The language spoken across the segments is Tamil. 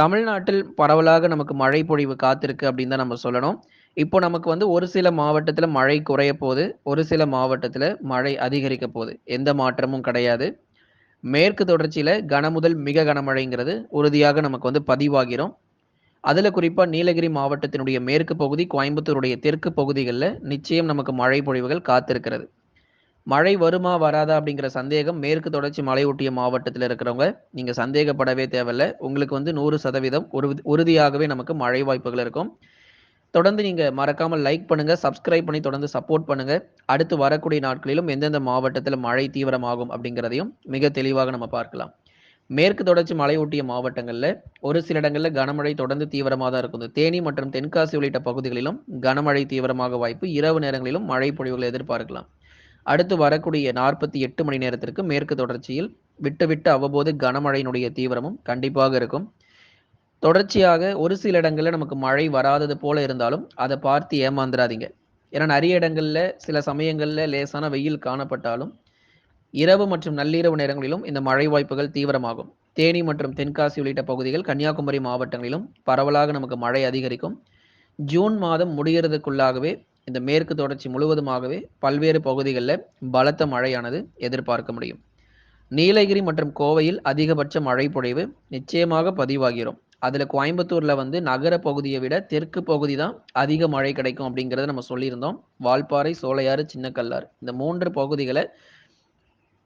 தமிழ்நாட்டில் பரவலாக நமக்கு மழை பொழிவு காத்திருக்கு அப்படின்னு தான் நம்ம சொல்லணும். இப்போ நமக்கு வந்து ஒரு சில மாவட்டத்தில் மழை குறைய போது, ஒரு சில மாவட்டத்தில் மழை அதிகரிக்க போகுது எந்த மாற்றமும் கிடையாது. மேற்கு தொடர்ச்சியில் கனமுதல் மிக கனமழைங்கிறது உறுதியாக நமக்கு வந்து பதிவாகிரும். அதில் குறிப்பாக நீலகிரி மாவட்டத்தினுடைய மேற்கு பகுதி, கோயம்புத்தூருடைய தெற்கு பகுதிகளில் நிச்சயம் நமக்கு மழை பொழிவுகள் காத்திருக்கிறது. மழை வருமா? வராதா? அப்படிங்கிற சந்தேகம் மேற்கு தொடர்ச்சி மலையொட்டிய மாவட்டத்தில் இருக்கிறவங்க, நீங்க சந்தேகப்படவே தேவையில்லை உங்களுக்கு வந்து 100% உறுதி உறுதியாகவே நமக்கு மழை வாய்ப்புகள் இருக்கும். தொடர்ந்து நீங்க மறக்காம லைக் பண்ணுங்க, சப்ஸ்கிரைப் பண்ணி தொடர்ந்து சப்போர்ட் பண்ணுங்க. அடுத்து வரக்கூடிய நாட்களிலும் எந்தெந்த மாவட்டத்தில் மழை தீவிரமாகும் அப்படிங்கிறதையும் மிக தெளிவாக நம்ம பார்க்கலாம். மேற்கு தொடர்ச்சி மலையொட்டிய மாவட்டங்களில் ஒரு சில இடங்களில் கனமழை தொடர்ந்து தீவிரமாக தான் இருக்கும். தேனி மற்றும் தென்காசி உள்ளிட்ட பகுதிகளிலும் கனமழை தீவிரமாக வாய்ப்பு. இரவு நேரங்களிலும் மழை பொழிவுகளை எதிர்பார்க்கலாம். அடுத்து வரக்கூடிய 48 மணி நேரத்திற்கு மேற்கு தொடர்ச்சியில் விட்டு விட்டு அவ்வப்போது கனமழையினுடைய தீவிரமும் கண்டிப்பாக இருக்கும். தொடர்ச்சியாக ஒரு சில இடங்களில் நமக்கு மழை வராதது போல இருந்தாலும், அதை பார்த்து ஏமாந்துராதீங்க. ஏன்னா நிறைய இடங்களில் சில சமயங்களில் லேசான வெயில் காணப்பட்டாலும், இரவு மற்றும் நள்ளிரவு நேரங்களிலும் இந்த மழை வாய்ப்புகள் தீவிரமாகும். தேனி மற்றும் தென்காசி உள்ளிட்ட பகுதிகள், கன்னியாகுமரி மாவட்டங்களிலும் பரவலாக நமக்கு மழை அதிகரிக்கும். ஜூன் மாதம் முடிகிறதுக்குள்ளாகவே இந்த மேற்கு தொடர்ச்சி முழுவதுமாகவே பல்வேறு பகுதிகளில் பலத்த மழையானது எதிர்பார்க்க முடியும். நீலகிரி மற்றும் கோவையில் அதிகபட்ச மழை பொழிவு நிச்சயமாக பதிவாகிறோம் அதில் கோயம்புத்தூரில் வந்து நகர பகுதியை விட தெற்கு பகுதி தான் அதிக மழை கிடைக்கும் அப்படிங்கிறத நம்ம சொல்லியிருந்தோம். வால்பாறை, சோலையாறு, சின்னக்கல்லாறு இந்த மூன்று பகுதிகளை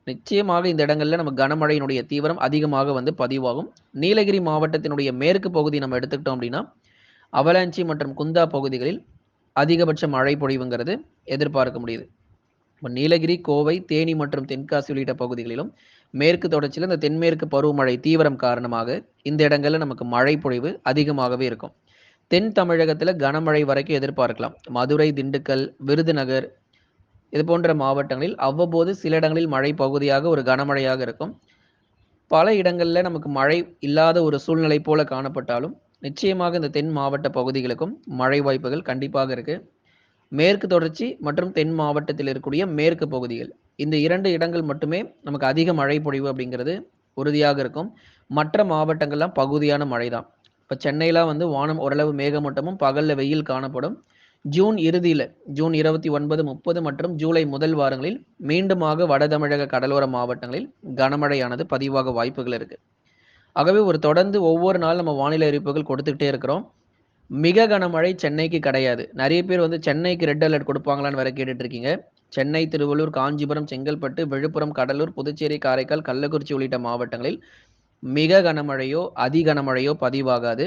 நிச்சயமாக இந்த இடங்களில் நம்ம கனமழையினுடைய தீவிரம் அதிகமாக வந்து பதிவாகும். நீலகிரி மாவட்டத்தினுடைய மேற்கு பகுதி நம்ம எடுத்துக்கிட்டோம் அப்படின்னா, அவலாஞ்சி மற்றும் குந்தா பகுதிகளில் அதிகபட்ச மழை பொழிவுங்கிறது எதிர்பார்க்க முடியுது. இப்போ நீலகிரி, கோவை, தேனி மற்றும் தென்காசி உள்ளிட்ட பகுதிகளிலும் மேற்கு தொடர்ச்சியில் இந்த தென்மேற்கு பருவமழை தீவிரம் காரணமாக இந்த இடங்களில் நமக்கு மழை பொழிவு அதிகமாகவே இருக்கும். தென் தமிழகத்தில் கனமழை வரைக்கும் எதிர்பார்க்கலாம். மதுரை, திண்டுக்கல், விருதுநகர் இது போன்ற மாவட்டங்களில் அவ்வப்போது சில இடங்களில் மழை பகுதியாக ஒரு கனமழையாக இருக்கும். பல இடங்களில் நமக்கு மழை இல்லாத ஒரு சூழ்நிலை போல காணப்பட்டாலும், நிச்சயமாக இந்த தென் மாவட்ட பகுதிகளுக்கும் மழை வாய்ப்புகள் கண்டிப்பாக இருக்கு. மேற்கு தொடர்ச்சி மற்றும் தென் மாவட்டத்தில் இருக்கக்கூடிய மேற்கு பகுதிகள். இந்த இரண்டு இடங்கள் மட்டுமே நமக்கு அதிக மழை பொழிவு அப்படிங்கிறது உறுதியாக இருக்கும். மற்ற மாவட்டங்கள்லாம் பகுதியான மழை தான். இப்போ சென்னையெலாம் வந்து வானம் ஓரளவு மேகமூட்டமும், பகலில் வெயில் காணப்படும். ஜூன் இறுதியில் ஜூன் 29, 30 மற்றும் ஜூலை முதல் வாரங்களில் மீண்டுமாக வட தமிழக கடலோர மாவட்டங்களில் கனமழையானது பதிவாக வாய்ப்புகள் இருக்குது ஆகவே ஒரு தொடர்ந்து ஒவ்வொரு நாள் நம்ம வானிலை அறிவிப்புகள் கொடுத்துக்கிட்டே இருக்கிறோம். மிக கனமழை சென்னைக்கு கிடையாது. நிறைய பேர் வந்து சென்னைக்கு ரெட் அலர்ட் கொடுப்பாங்களான்னு வேற கேட்டுட்டு இருக்கீங்க. சென்னை, திருவள்ளூர், காஞ்சிபுரம், செங்கல்பட்டு, விழுப்புரம், கடலூர், புதுச்சேரி, காரைக்கால், கள்ளக்குறிச்சி உள்ளிட்ட மாவட்டங்களில் மிக கனமழையோ, அதி கனமழையோ பதிவாகாது.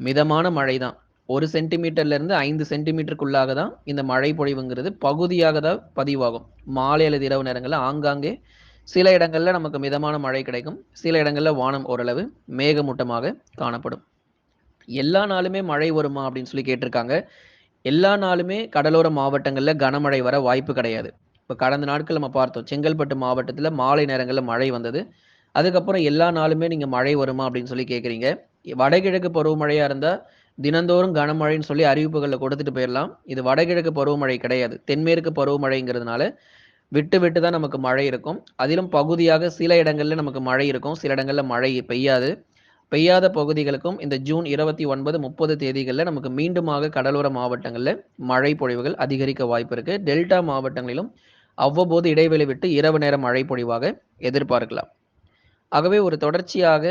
மிதமான மழை தான். ஒரு சென்டிமீட்டர்லேருந்து ஐந்து சென்டிமீட்டருக்குள்ளாக தான் இந்த மழை பொழிவுங்கிறது பகுதியாக தான் பதிவாகும். மாலை அல்லது இரவு நேரங்களில் ஆங்காங்கே சில இடங்களில் நமக்கு மிதமான மழை கிடைக்கும். சில இடங்களில் வானம் ஓரளவு மேகமூட்டமாக காணப்படும். எல்லா நாளுமே மழை வருமா? அப்படின்னு சொல்லி கேட்டிருக்காங்க. எல்லா நாளுமே கடலோர மாவட்டங்களில் கனமழை வர வாய்ப்பு கிடையாது. இப்போ கடந்த நாட்கள் நம்ம பார்த்தோம். செங்கல்பட்டு மாவட்டத்தில் மாலை நேரங்களில் மழை வந்தது. அதுக்கப்புறம் எல்லா நாளுமே நீங்கள் மழை வருமா? அப்படின்னு சொல்லி கேட்குறீங்க வடகிழக்கு பருவமழையாக இருந்தால் தினந்தோறும் கனமழைன்னு சொல்லி அறிவிப்புகளில் கொடுத்துட்டு போயிடலாம் இது வடகிழக்கு பருவமழை கிடையாது. தென்மேற்கு பருவமழைங்கிறதுனால, விட்டு விட்டு தான் நமக்கு மழை இருக்கும். அதிலும் பகுதியாக சில இடங்களில் நமக்கு மழை இருக்கும். சில இடங்களில் மழை பெய்யாது. பெய்யாத பகுதிகளுக்கும் இந்த ஜூன் இருபத்தி ஒன்பது முப்பது தேதிகளில் நமக்கு மீண்டுமாக கடலோர மாவட்டங்களில் மழை பொழிவுகள் அதிகரிக்க வாய்ப்பு இருக்கு. டெல்டா மாவட்டங்களிலும் அவ்வப்போது இடைவெளி விட்டு இரவு நேர மழை பொழிவாக எதிர்பார்க்கலாம். ஆகவே ஒரு தொடர்ச்சியாக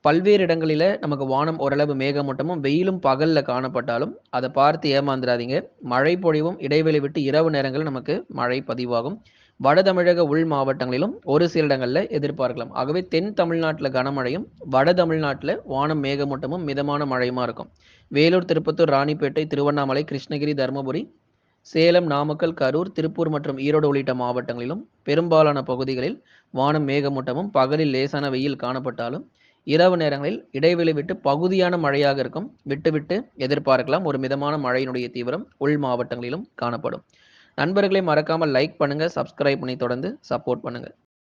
பல்வேறு இடங்களில் நமக்கு வானம் ஓரளவு மேகமூட்டமும், வெயிலும் பகலில் காணப்பட்டாலும், அதை பார்த்து ஏமாந்துடாதீங்க மழை பொழிவும் இடைவெளி விட்டு இரவு நேரங்களில் நமக்கு மழை பதிவாகும். வட தமிழக உள் மாவட்டங்களிலும் ஒரு சில இடங்களில் எதிர்பார்க்கலாம். ஆகவே தென் தமிழ்நாட்டில் கனமழையும், வட தமிழ்நாட்டில் வானம் மேகமூட்டமும், மிதமான மழையுமா இருக்கும். வேலூர், திருப்பத்தூர், ராணிப்பேட்டை, திருவண்ணாமலை, கிருஷ்ணகிரி, தர்மபுரி, சேலம், நாமக்கல், கரூர், திருப்பூர் மற்றும் ஈரோடு உள்ளிட்ட மாவட்டங்களிலும் பெரும்பாலான பகுதிகளில் வானம் மேகமூட்டமும், பகலில் லேசான வெயில் காணப்பட்டாலும், இரவு நேரங்களில் இடைவெளி விட்டு பகுதியான மழையாக இருக்கும். விட்டுவிட்டு எதிர்பார்க்கலாம். ஒரு மிதமான மழையினுடைய தீவிரம் உள் மாவட்டங்களிலும் காணப்படும். நண்பர்களை மறக்காமல் லைக் பண்ணுங்கள் சப்ஸ்கிரைப் பண்ணி தொடர்ந்து சப்போர்ட் பண்ணுங்கள்